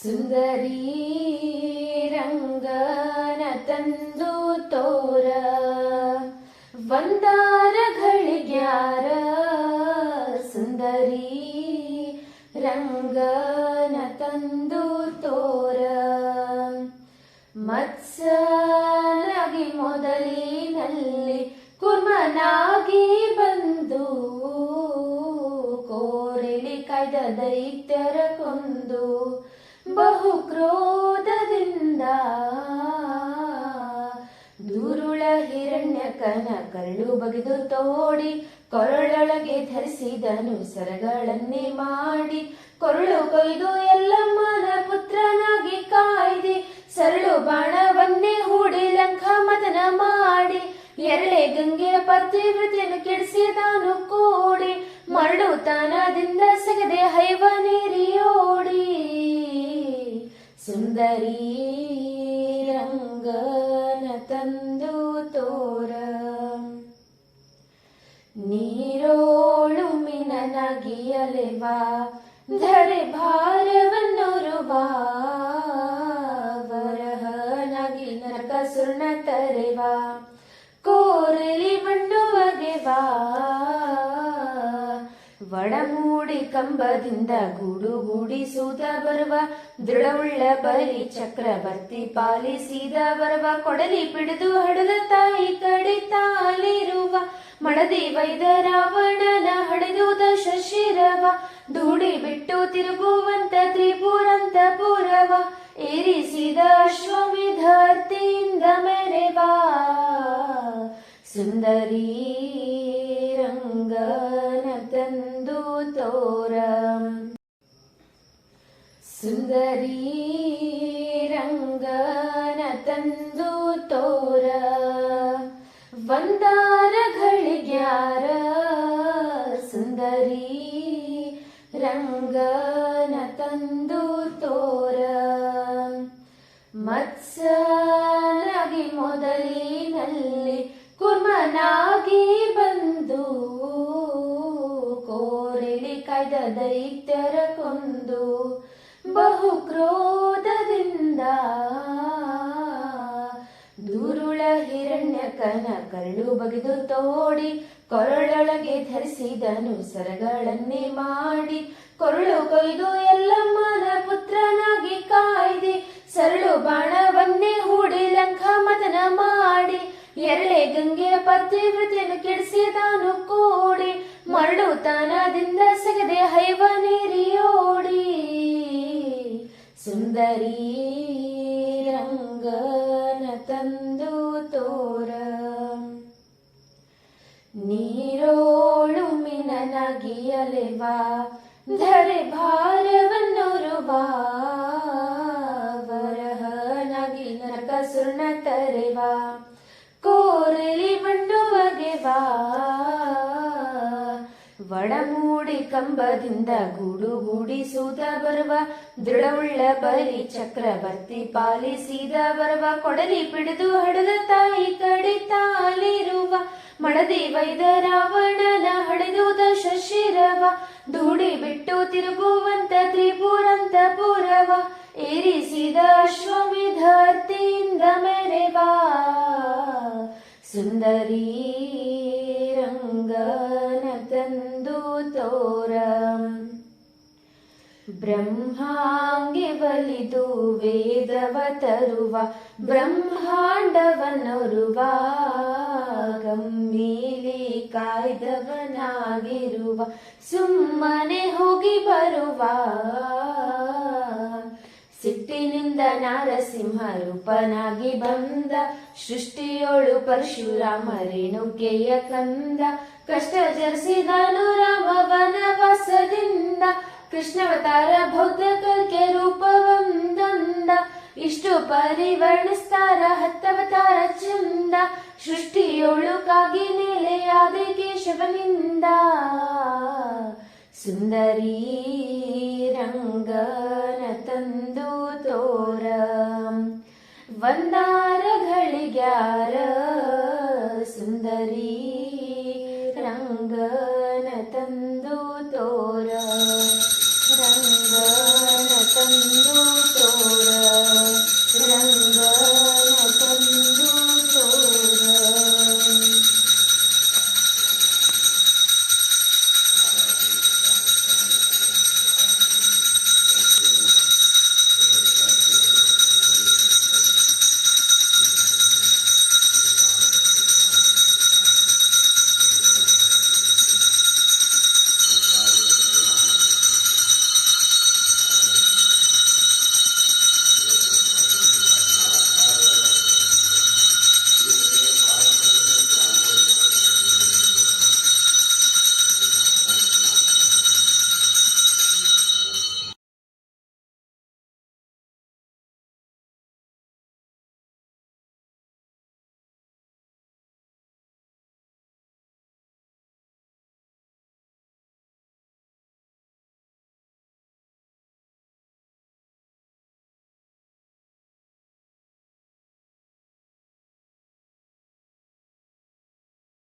सुन्दरीरङ्गनतन्दोतोर Vanda ಹಿರಣ್ಯಕನ ಕರಳು ಬಗೆದು ತೋಡಿ ಕೊರಳೊಳಗೆ ಧರಿಸಿದನು ಸರಗಳನ್ನೇ ಮಾಡಿ. ಕೊರಳು ಕೊಯ್ದು ಎಲ್ಲಮ್ಮನ ಪುತ್ರನಾಗಿ ಕಾಯ್ದೆ. ಸರಳು ಬಾಣವನ್ನೇ ಹೂಡಿ ಲಂಕ ಮತನ ಮಾಡಿ. ಎರಳೆ ಗಂಗೆಯ ಪತಿವ್ರತೆಯನ್ನು ಕೆಡಿಸಿದಾನು ಕೂಡಿ. ಮರಳು ತಾನದಿಂದ ಸಿಗದೆ ಹೈವ ನೀರಿಯೋಡಿ. ಸುಂದರಿ ನೀರೋಳು ಮಿನನಗಿಯಲೆವಾ ಧರೆ ಭಾರವನ್ನೊರುವ ವರಹನಾಗಿ ನರಕ ಸುರ್ಣ ತರೆವಾ ಕೋರಲಿ ಬಣ್ಣುವಗೆವಾ ಒಡಮೂಡಿ ಕಂಬದಿಂದ ಗೂಡು ಗೂಡಿಸುವುದ ಬರುವ ದೃಢವುಳ್ಳ ಬಲಿ ಚಕ್ರವರ್ತಿ ಪಾಲಿಸಿದ ಬರುವ ಕೊಡಲಿ ಪಿಡಿದು ಹಡದ ತಾಯಿ ಕಡಿತಾಲಿರುವ ಮಡದಿ ವೈದ ರಾವಣನ ಹಡೆದುದ ಶಶಿರವ ಧೂಡಿ ಬಿಟ್ಟು ತಿರುಗುವಂತ ತ್ರಿಪುರಂತ ಪುರವ ಏರಿಸಿದ ಅಶ್ವಮಿಧಾರ್ತಿಯಿಂದ ಮೆರೆವಾ ಸುಂದರಿ ರಂಗನ ತಂದು ತೋರ ವಂದಾರಗಳಿಗ್ಯಾರ ಸುಂದರಿ ರಂಗನ ತಂದು ತೋರ. ಮತ್ಸನಾಗಿ ಮೊದಲಿನಲ್ಲಿ ಕುರ್ಮನಾಗಿ ಬಂದು ಕೋರಿಲಿ ಕಾಯ್ದ ದೈತ್ಯರ ಹಿರಣ್ಯಕನ ಕರಳು ಬಗೆದು ತೋಡಿ ಕೊರಳೊಳಗೆ ಧರಿಸಿದನು ಸರಗಳನ್ನೇ ಮಾಡಿ. ಕೊರಳು ಕೊಯ್ದು ಎಲ್ಲಮ್ಮನ ಪುತ್ರನಾಗಿ ಕಾಯ್ದೆ. ಸರಳು ಬಾಣವನ್ನೇ ಹೂಡಿ ಲಂಕ ಮತನ ಮಾಡಿ. ಎರಳೆ ಗಂಗೆಯ ಪತಿವ್ರತೆಯನ್ನು ಕೆಡಿಸಿದಾನು ಕೂಡಿ. ಮರಳು ತಾನದಿಂದ ಸಿಗದೆ ಹೈವ ನೀರಿಯೋಡಿ. ಸುಂದರಿ ನೀರೋಳು ಮಿನನಗಿಯಲೆವಾ ಧರೆ ಭಾರವನ್ನೊರುವ ವರಹನಾಗಿ ನರಕ ಸುರ್ಣ ತರೆವಾ ಒಡಮೂಡಿ ಕಂಬದಿಂದ ಗೂಡು ಗೂಡಿಸುವುದ ಬರುವ ದೃಢವುಳ್ಳ ಬಲಿ ಚಕ್ರವರ್ತಿ ಪಾಲಿಸಿದ ಬರುವ ಕೊಡಲಿ ಪಿಡಿದು ಹಡದ ತಾಯಿ ಕಡಿತಾಲಿರುವ ಮಡದಿ ವೈದ ರಾವಣನ ಹಡೆದುದ ಶಶಿರವ ಧೂಡಿ ಬಿಟ್ಟು ತಿರುಗುವಂತ ತ್ರಿಪುರಂತ ಪುರವ ಏರಿಸಿದ ಅಶ್ವಮಿಧಾರ್ತಿಯಿಂದ ಮೆರೆವಾ ಸುಂದರಿ ತಂದು ತೋರ ಬ್ರಹ್ಮಾಂಗೆ ಬಲಿದು ವೇದವ ತರುವ ಬ್ರಹ್ಮಾಂಡವನೊರುವ ಗಂಭೀಲಿ ಕಾಯ್ದವನಾಗಿರುವ ಸುಮ್ಮನೆ ಹೋಗಿ ಬರುವ ಸಿಟ್ಟಿನಿಂದ ನಾರಸಿಂಹ ರೂಪನಾಗಿ ಬಂದ ಸೃಷ್ಟಿಯೋಳು ಪರಶುರಾಮ ರೇಣುಕೆಯ ಕಂದ ಕಷ್ಟ ಜರಿಸಿದನು ರಾಮ ವನವಾಸದಿಂದ ಕೃಷ್ಣವತಾರ ಬೌದ್ಧ ಕಲ್ಕೆ ರೂಪವಂದಂದ. ಇಷ್ಟು ಪರಿವರ್ಣಿಸ್ತಾರ ಹತ್ತವತಾರ ಚಂದ. ಸೃಷ್ಟಿಯೊಳುಕಾಗಿ ನೆಲೆಯಾದ ಕೇಶವನಿಂದ. ಸುಂದರಿ ರಂಗನ ತಂದು ತೋರ. ವಂದಾರಗಳಿಗ್ಯಾರ